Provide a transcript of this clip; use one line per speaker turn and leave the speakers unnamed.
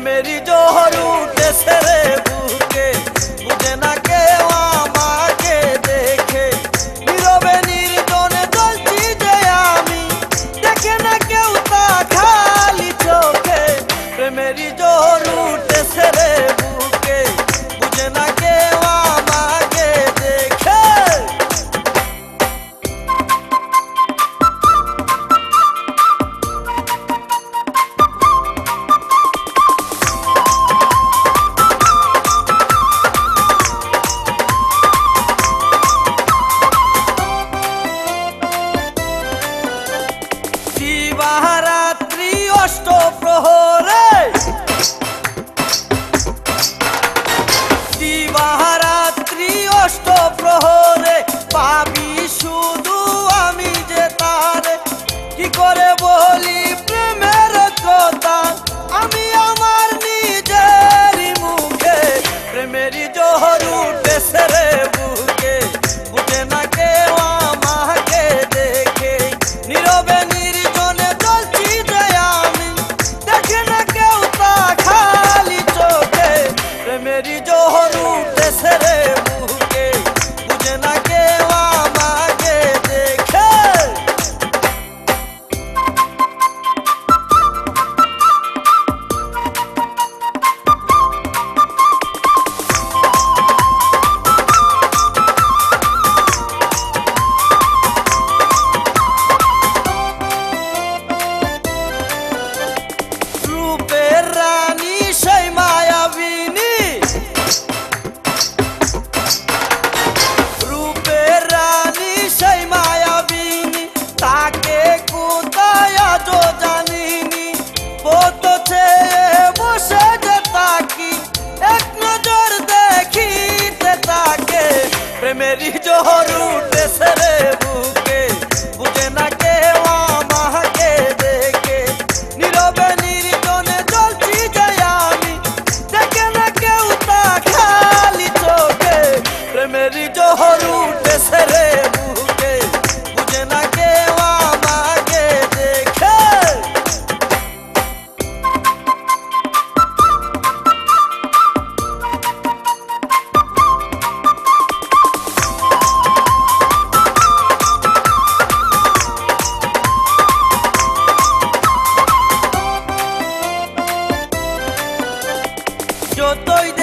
मेरी দিবারাত্রি অষ্ট প্রহরে থাকে কোথায় আজ জানিনি। পত ছেড়ে বসে যে তাকি, এক নজর দেখিতে তাকে। প্রেমেরই জহর estoy